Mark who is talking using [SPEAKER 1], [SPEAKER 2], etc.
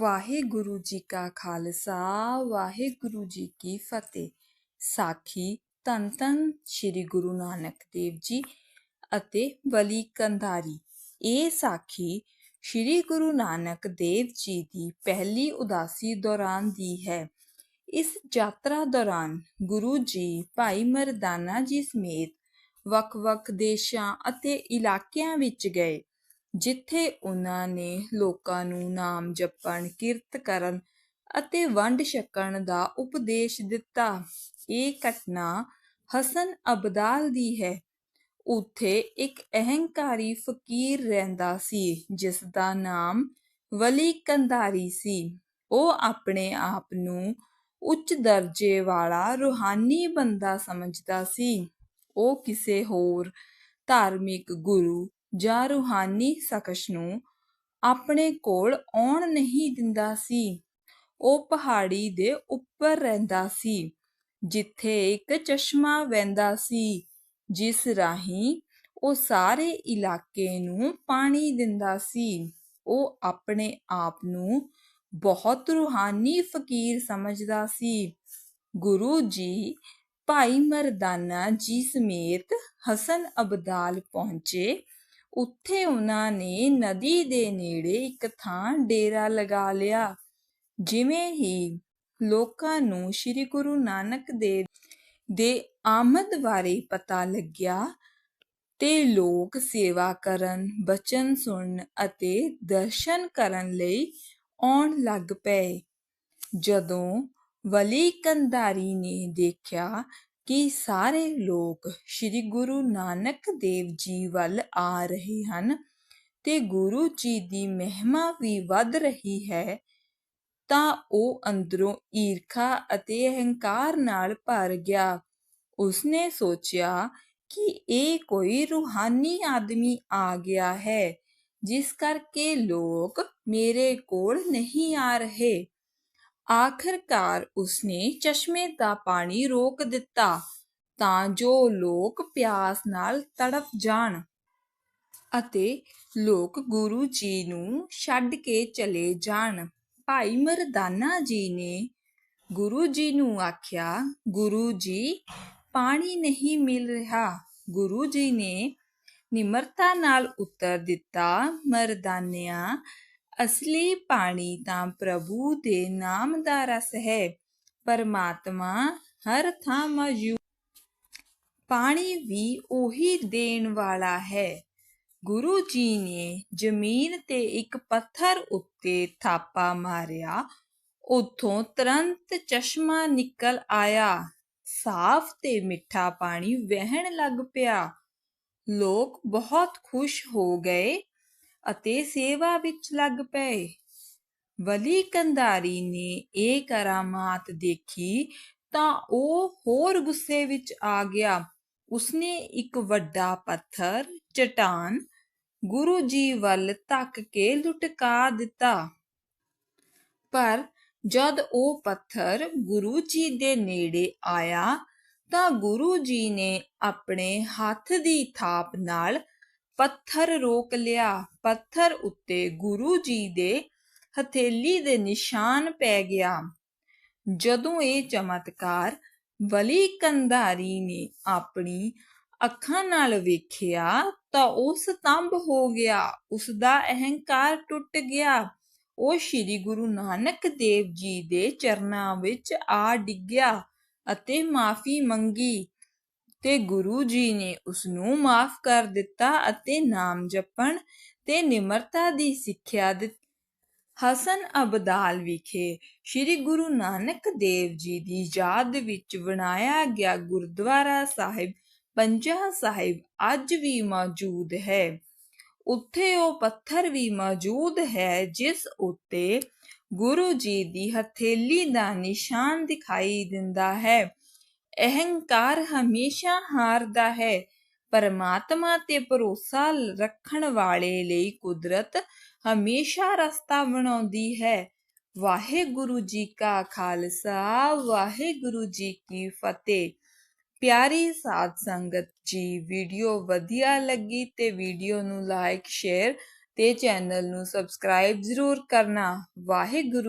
[SPEAKER 1] ਵਾਹਿਗੁਰੂ ਜੀ ਕਾ ਖਾਲਸਾ, ਵਾਹਿਗੁਰੂ ਜੀ ਕੀ ਫਤਿਹ। ਸਾਖੀ ਧੰਨ ਧੰਨ ਸ੍ਰੀ ਗੁਰੂ ਨਾਨਕ ਦੇਵ ਜੀ ਅਤੇ ਬਲੀ ਕੰਧਾਰੀ। ਇਹ ਸਾਖੀ ਸ੍ਰੀ ਗੁਰੂ ਨਾਨਕ ਦੇਵ ਜੀ ਦੀ ਪਹਿਲੀ ਉਦਾਸੀ ਦੌਰਾਨ ਦੀ ਹੈ। ਇਸ ਯਾਤਰਾ ਦੌਰਾਨ ਗੁਰੂ ਜੀ, ਭਾਈ ਮਰਦਾਨਾ ਜੀ ਸਮੇਤ ਵੱਖ-ਵੱਖ ਦੇਸ਼ਾਂ ਅਤੇ ਇਲਾਕਿਆਂ ਵਿੱਚ ਗਏ। ਜਿੱਥੇ ਉਹਨਾਂ ਨੇ ਲੋਕਾਂ ਨੂੰ ਨਾਮ ਜਪਣ, ਕਿਰਤ ਕਰਨ ਅਤੇ ਵੰਡ ਛਕਣ ਦਾ ਉਪਦੇਸ਼ ਦਿੱਤਾ। ਇਹ ਘਟਨਾ ਹਸਨ ਅਬਦਾਲ ਦੀ ਹੈ। ਉੱਥੇ ਇੱਕ ਅਹੰਕਾਰੀ ਫਕੀਰ ਰਹਿੰਦਾ ਸੀ, ਜਿਸਦਾ ਨਾਮ ਵਲੀ ਕੰਧਾਰੀ ਸੀ। ਉਹ ਆਪਣੇ ਆਪ ਨੂੰ ਉੱਚ ਦਰਜੇ ਵਾਲਾ ਰੂਹਾਨੀ ਬੰਦਾ ਸਮਝਦਾ ਸੀ। ਉਹ ਕਿਸੇ ਹੋਰ ਧਾਰਮਿਕ ਗੁਰੂ ਜਾਂ ਰੂਹਾਨੀ ਸ਼ਖਸ ਨੂੰ ਆਪਣੇ ਕੋਲ ਆਉਣ ਨਹੀਂ ਦਿੰਦਾ ਸੀ। ਉਹ ਪਹਾੜੀ ਦੇ ਉੱਪਰ ਰਹਿੰਦਾ ਸੀ, ਜਿੱਥੇ ਇੱਕ ਚਸ਼ਮਾ ਵਹਿੰਦਾ ਸੀ, ਜਿਸ ਰਾਹੀਂ ਉਹ ਸਾਰੇ ਇਲਾਕੇ ਨੂੰ ਪਾਣੀ ਦਿੰਦਾ ਸੀ। ਉਹ ਆਪਣੇ ਆਪ ਨੂੰ ਬਹੁਤ ਰੂਹਾਨੀ ਫਕੀਰ ਸਮਝਦਾ ਸੀ। ਗੁਰੂ ਜੀ, ਭਾਈ ਮਰਦਾਨਾ ਜੀ ਸਮੇਤ ਹਸਨ ਅਬਦਾਲ ਪਹੁੰਚੇ ਉੱਥੇ ਉਨ੍ਹਾਂ ਨੇ ਨਦੀ ਦੇ ਨੇੜੇ ਇੱਕ ਥਾਂ ਡੇਰਾ ਲਗਾ ਲਿਆ, ਜਿਵੇਂ ਹੀ ਲੋਕਾਂ ਨੂੰ ਸ੍ਰੀ ਗੁਰੂ ਨਾਨਕ ਦੇਵ ਦੇ ਆਮਦ ਬਾਰੇ ਪਤਾ ਲੱਗਿਆ ਤੇ ਲੋਕ ਸੇਵਾ ਕਰਨ, ਬਚਨ ਸੁਣਨ ਅਤੇ ਦਰਸ਼ਨ ਕਰਨ ਲਈ ਆਉਣ ਲੱਗ ਪਏ। ਜਦੋਂ ਵਲੀ ਕੰਧਾਰੀ ਨੇ ਦੇਖਿਆ ਕਿ ਸਾਰੇ ਲੋਕ ਸ੍ਰੀ ਗੁਰੂ ਨਾਨਕ ਦੇਵ ਜੀ ਵੱਲ ਆ ਰਹੇ ਹਨ ਤੇ ਗੁਰੂ ਜੀ ਦੀ ਮਹਿਮਾ ਵੀ ਵੱਧ ਰਹੀ ਹੈ, ਤਾਂ ਉਹ ਅੰਦਰੋਂ ਈਰਖਾ ਅਤੇ ਅਹੰਕਾਰ ਨਾਲ ਭਰ ਗਿਆ। ਉਸਨੇ ਸੋਚਿਆ ਕਿ ਇਹ ਕੋਈ ਰੂਹਾਨੀ ਆਦਮੀ ਆ ਗਿਆ ਹੈ, ਜਿਸ ਕਰਕੇ ਲੋਕ ਮੇਰੇ ਕੋਲ ਨਹੀਂ ਆ ਰਹੇ। ਆਖਰਕਾਰ ਉਸਨੇ ਚਸ਼ਮੇ ਦਾ ਪਾਣੀ ਰੋਕ ਦਿੱਤਾ ਤਾਂ ਜੋ ਲੋਕ ਪਿਆਸ ਨਾਲ ਤੜਫ ਜਾਣ ਅਤੇ ਲੋਕ ਗੁਰੂ ਜੀ ਨੂੰ ਛੱਡ ਕੇ ਚਲੇ ਜਾਣ। ਭਾਈ ਮਰਦਾਨਾ ਜੀ ਨੇ ਗੁਰੂ ਜੀ ਨੂੰ ਆਖਿਆ, ਗੁਰੂ ਜੀ, ਪਾਣੀ ਨਹੀਂ ਮਿਲ ਰਿਹਾ। ਗੁਰੂ ਜੀ ਨੇ ਨਿਮਰਤਾ ਨਾਲ ਉੱਤਰ ਦਿੱਤਾ, ਮਰਦਾਨਿਆ ਅਸਲੀ ਪਾਣੀ ਤਾਂ ਪ੍ਰਭੂ ਦੇ ਨਾਮ ਦਾ ਰਸ ਹੈ ਪਰਮਾਤਮਾ ਹਰ ਥਾਂ ਮੌਜੂਦ ਪਾਣੀ ਵੀ ਉਹੀ ਦੇਣ ਵਾਲਾ ਹੈ ਗੁਰੂ ਜੀ ਨੇ ਜ਼ਮੀਨ ਤੇ ਇੱਕ ਪੱਥਰ ਉੱਤੇ ਥਾਪਾ ਮਾਰਿਆ ਉਥੋਂ ਤੁਰੰਤ ਚਸ਼ਮਾ ਨਿਕਲ ਆਇਆ ਸਾਫ਼ ਤੇ ਮਿੱਠਾ ਪਾਣੀ ਵਹਿਣ ਲੱਗ ਪਿਆ ਲੋਕ ਬਹੁਤ ਖੁਸ਼ ਹੋ ਗਏ ਅਤੇ ਸੇਵਾ ਵਿੱਚ ਲੱਗ ਪਏ। ਵਲੀ ਕੰਧਾਰੀ ਨੇ ਇਹ ਕਰਾਮਾਤ ਦੇਖੀ ਤਾਂ ਉਹ ਹੋਰ ਗੁੱਸੇ ਵਿੱਚ ਆ ਗਿਆ। ਉਸਨੇ ਇੱਕ ਵੱਡਾ ਪੱਥਰ, ਚਟਾਨ ਗੁਰੂ ਜੀ ਵੱਲ ਧੱਕ ਕੇ ਲੁਟਕਾ ਦਿੱਤਾ। ਪਰ ਜਦ ਉਹ ਪੱਥਰ ਗੁਰੂ ਜੀ ਦੇ ਨੇੜੇ ਆਇਆ ਤਾਂ ਗੁਰੂ ਜੀ ਨੇ ਆਪਣੇ ਹੱਥ ਦੀ ਥਾਪ ਨਾਲ ਪੱਥਰ ਰੋਕ ਲਿਆ। ਪੱਥਰ ਉੱਤੇ ਗੁਰੂ ਜੀ ਦੇ ਹਥੇਲੀ ਦੇ ਨਿਸ਼ਾਨ ਪੈ ਗਿਆ। ਜਦੋਂ ਇਹ ਚਮਤਕਾਰ ਵਲੀ ਕੰਧਾਰੀ ਨੇ ਆਪਣੀ ਅੱਖਾਂ ਨਾਲ ਵੇਖਿਆ ਤਾਂ ਉਹ ਸਤੰਭ ਹੋ ਗਿਆ। ਉਸ ਦਾ ਅਹੰਕਾਰ ਟੁੱਟ ਗਿਆ। ਉਹ ਸ੍ਰੀ ਗੁਰੂ ਨਾਨਕ ਦੇਵ ਜੀ ਦੇ ਚਰਨਾਂ ਵਿੱਚ ਆ ਡਿੱਗਿਆ ਅਤੇ ਮਾਫੀ ਮੰਗੀ। ਤੇ ਗੁਰੂ ਜੀ ਨੇ ਉਸ ਨੂੰ ਮਾਫ ਕਰ ਦਿੱਤਾ ਅਤੇ ਨਾਮ ਜਪਣ ਤੇ ਨਿਮਰਤਾ ਦੀ ਸਿੱਖਿਆ ਦਿੱਤੀ, ਹਸਨ ਅਬਦਾਲ ਵਿਖੇ ਸ੍ਰੀ ਗੁਰੂ ਨਾਨਕ ਦੇਵ ਜੀ ਦੀ ਯਾਦ ਵਿੱਚ ਬਣਾਇਆ ਗਿਆ ਗੁਰਦੁਆਰਾ ਸਾਹਿਬ ਪੰਜਾ ਸਾਹਿਬ ਅੱਜ ਵੀ ਮੌਜੂਦ ਹੈ। ਉੱਥੇ ਉਹ ਪੱਥਰ ਵੀ ਮੌਜੂਦ ਹੈ, ਜਿਸ ਉੱਤੇ ਗੁਰੂ ਜੀ ਦੀ ਹਥੇਲੀ ਦਾ ਨਿਸ਼ਾਨ ਦਿਖਾਈ ਦਿੰਦਾ ਹੈ। ਅਹੰਕਾਰ ਹਮੇਸ਼ਾ ਹਾਰਦਾ ਹੈ। ਪਰਮਾਤਮਾ ਤੇ ਭਰੋਸਾ ਰੱਖਣ ਵਾਲੇ ਲਈ ਕੁਦਰਤ ਹਮੇਸ਼ਾ ਰਸਤਾ ਬਣਾਉਂਦੀ ਹੈ। ਵਾਹਿਗੁਰੂ ਜੀ ਕਾ ਖਾਲਸਾ, ਵਾਹਿਗੁਰੂ ਜੀ ਕੀ ਫਤਿਹ। ਪਿਆਰੀ ਸਾਧ ਸੰਗਤ ਜੀ, ਵੀਡੀਓ ਵਧੀਆ ਲੱਗੀ ਤੇ ਵੀਡੀਓ ਨੂੰ ਲਾਈਕ, ਸ਼ੇਅਰ ਤੇ ਚੈਨਲ ਨੂੰ ਸਬਸਕ੍ਰਾਈਬ ਜ਼ਰੂਰ ਕਰਨਾ। ਵਾਹਿਗੁਰੂ